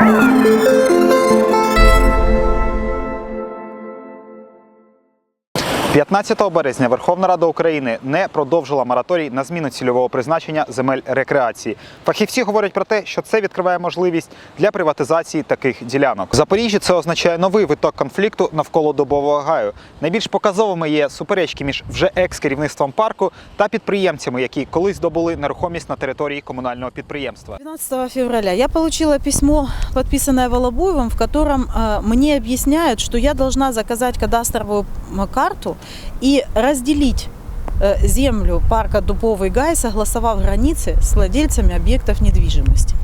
Thank you. – 15 березня Верховна Рада України не продовжила мораторій на зміну цільового призначення земель рекреації. Фахівці говорять про те, що це відкриває можливість для приватизації таких ділянок. В Запоріжжі це означає новий виток конфлікту навколо добового гаю. Найбільш показовими є суперечки між вже екс-керівництвом парку та підприємцями, які колись здобули нерухомість на території комунального підприємства. 12 февраля я получила письмо, подписанное Волобуевым, в котором э, мне объясняют, что я должна заказать кадастровую м, карту и разделить землю парка Дубовый Гай, согласовав границы с владельцами объектов недвижимости.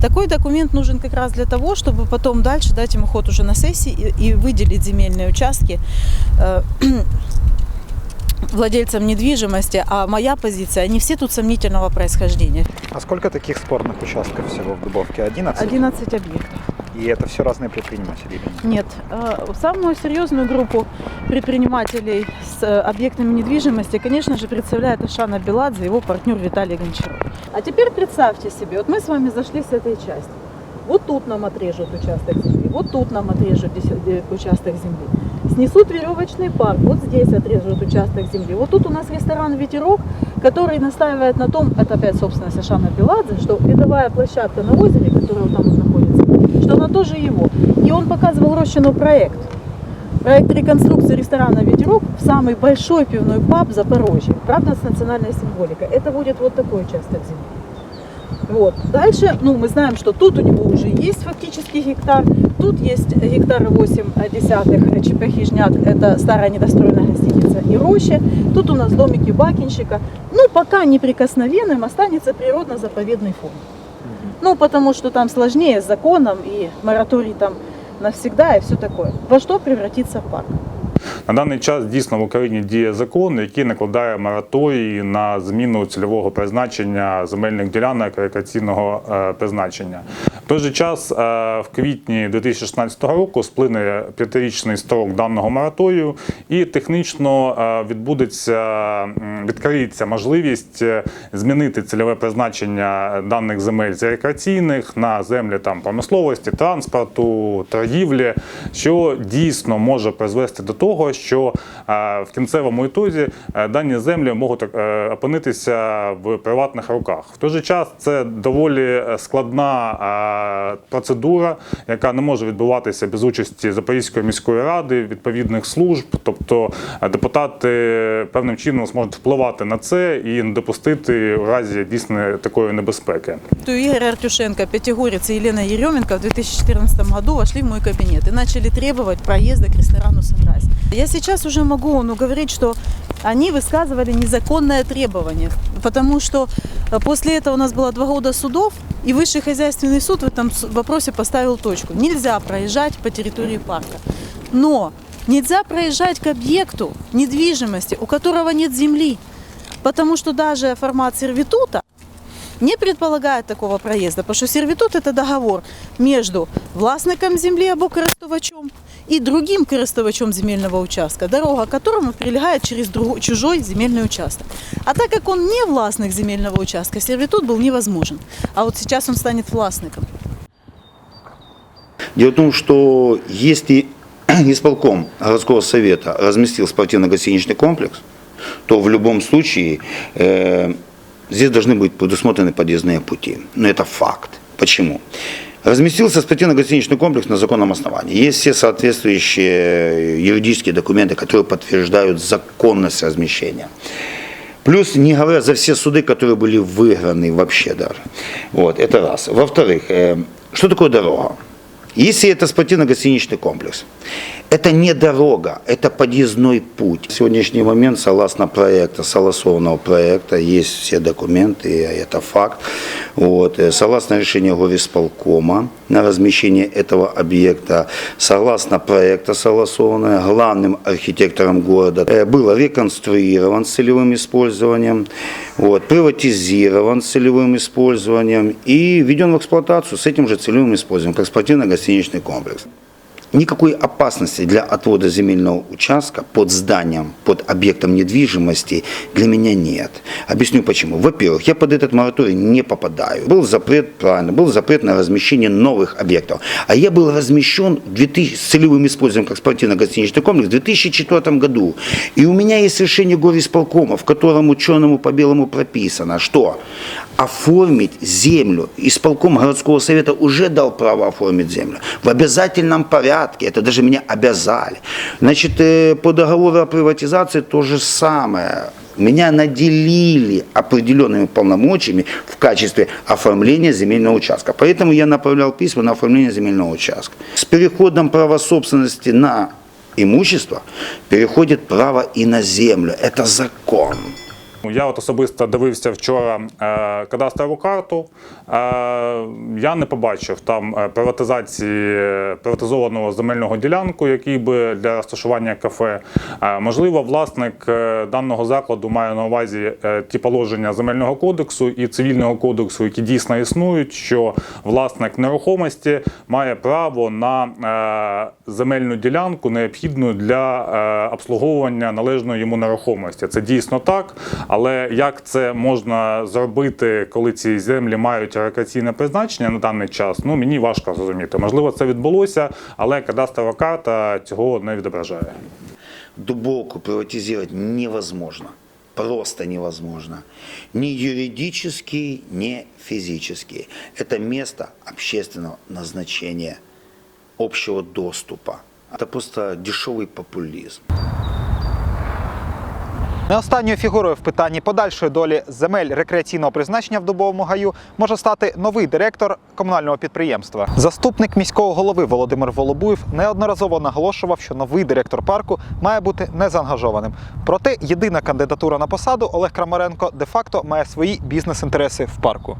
Такой документ нужен как раз для того, чтобы потом дальше дать ему ход уже на сессии и, и выделить земельные участки э, владельцам недвижимости, а моя позиция, они все тут сомнительного происхождения. А сколько таких спорных участков всего в Дубовке? 11? 11 объектов. И это все разные предприниматели? нет? Э, Самую серьезную группу предпринимателей с э, объектами недвижимости, конечно же, представляет Ашана Беладзе и его партнер Виталий Гончаров. А теперь представьте себе, вот мы с вами зашли с этой части. Вот тут нам отрежут участок земли, вот тут нам отрежут участок земли. Снесут веревочный парк, вот здесь отрежут участок земли. Вот тут у нас ресторан «Ветерок», который настаивает на том, это опять собственность Ашана Беладзе, что видовая площадка на озере, которая вот там вот находится, что она тоже его. И он показывал Рощину проект. Проект реконструкции ресторана «Ветерок» в самый большой пивной паб в Запорожье. Правда, с национальной символикой. Это будет вот такой участок земли. Вот. Дальше, ну, мы знаем, что тут у него уже есть фактически гектар. Тут есть гектар 8 десятых ЧП «Хижняк», это старая недостроенная гостиница и роща. Тут у нас домики Бакинщика. Ну, пока неприкосновенным останется природно-заповедный фонд. Ну, потому что там сложнее с законом и мораторий там навсегда и все такое. Во что превратится парк? На даний час дійсно в Україні діє закон, який накладає мораторій на зміну цільового призначення земельних ділянок рекреаційного е, призначення. В той же час, е, в квітні 2016 року, сплине п'ятирічний строк даного мораторію, і технічно е, відбудеться відкриється можливість змінити цільове призначення даних земель з рекреаційних на землі там промисловості, транспорту, торгівлі, що дійсно може призвести до того, що е, в кінцевому ітозі е, дані землі можуть е, опинитися в приватних руках. В той же час це доволі складна процедура, яка не може відбуватися без участі Запорізької міської ради, відповідних служб. Тобто депутати певним чином зможуть впливати на це і не допустити у разі дійсно такої небезпеки. То Игорь Артюшенко, Пятигорец и Елена Еременко в 2014 году вошли в мой кабинет и начали требовать проезда к ресторану «Санрайз». Я сейчас уже могу ну, говорить, что они высказывали незаконное требование, потому что э, после этого у нас было два года судов, и Высший хозяйственный суд в этом вопросе поставил точку. Нельзя проезжать по территории парка. Но нельзя проезжать к объекту недвижимости, у которого нет земли, потому что даже формат сервитута не предполагает такого проезда, потому что сервитут – это договор между властником земли або користувачом и другим користувачом земельного участка, дорога к которому прилегает через другой, чужой земельный участок. А так как он не властник земельного участка, сервитут был невозможен. А вот сейчас он станет властником. Дело в том, что если исполком городского совета разместил спортивно-гостиничный комплекс, то в любом случае э, здесь должны быть предусмотрены подъездные пути. Но это факт. Почему? Разместился спортивно-гостиничный комплекс на законном основании. Есть все соответствующие юридические документы, которые подтверждают законность размещения. Плюс не говоря за все суды, которые были выиграны вообще даже. Вот, это раз. Во-вторых, э, что такое дорога? Если это спортивно-гостиничный комплекс, это не дорога, это подъездной путь. В сегодняшний момент, согласно проекта, согласованного проекта, есть все документы, это факт. Вот. э, Согласно решению горисполкома на размещение этого объекта, согласно проекта согласованного главным архитектором города, э, был реконструирован с целевым использованием, вот, приватизирован с целевым использованием и введен в эксплуатацию с этим же целевым использованием, как спортивно-гостиничный комплекс. Никакой опасности для отвода земельного участка под зданием, под объектом недвижимости для меня нет. Объясню почему. Во-первых, я под этот мораторий не попадаю. Был запрет, правильно, был запрет на размещение новых объектов. А я был размещен в 2000, с целевым использованием как спортивно-гостиничный комплекс в 2004 году. И у меня есть решение горисполкома, в котором ученому по белому прописано, что оформить землю. Исполком городского совета уже дал право оформить землю. В обязательном порядке. Это даже меня обязали. Значит, э, по договору о приватизации то же самое. Меня наделили определенными полномочиями в качестве оформления земельного участка. Поэтому я направлял письма на оформление земельного участка. С переходом права собственности на имущество переходит право и на землю. Это закон. Я от особисто дивився вчора е, кадастрову карту. Е, я не побачив там е, приватизації е, приватизованого земельного ділянку, який би для розташування кафе. Е, можливо, власник е, даного закладу має на увазі ті положення земельного кодексу і цивільного кодексу, які дійсно існують, що власник нерухомості має право на е, земельну ділянку, необхідну для е, обслуговування належної йому нерухомості. Це дійсно так. Але як це можна зробити, коли ці землі мають рекреаційне призначення на даний час? Ну мені важко зрозуміти. Можливо, це відбулося, але кадастрова карта цього не відображає. Дубовку приватизировать невозможно. Просто невозможно. Ни юридически, ни физически. Это место общественного назначения, общего доступа. Это просто дешевый популизм. Не останньою фігурою в питанні подальшої долі земель рекреаційного призначення в Дубовому гаю може стати новий директор комунального підприємства. Заступник міського голови Володимир Волобуєв неодноразово наголошував, що новий директор парку має бути незаангажованим. Проте єдина кандидатура на посаду Олег Крамаренко де-факто має свої бізнес-інтереси в парку.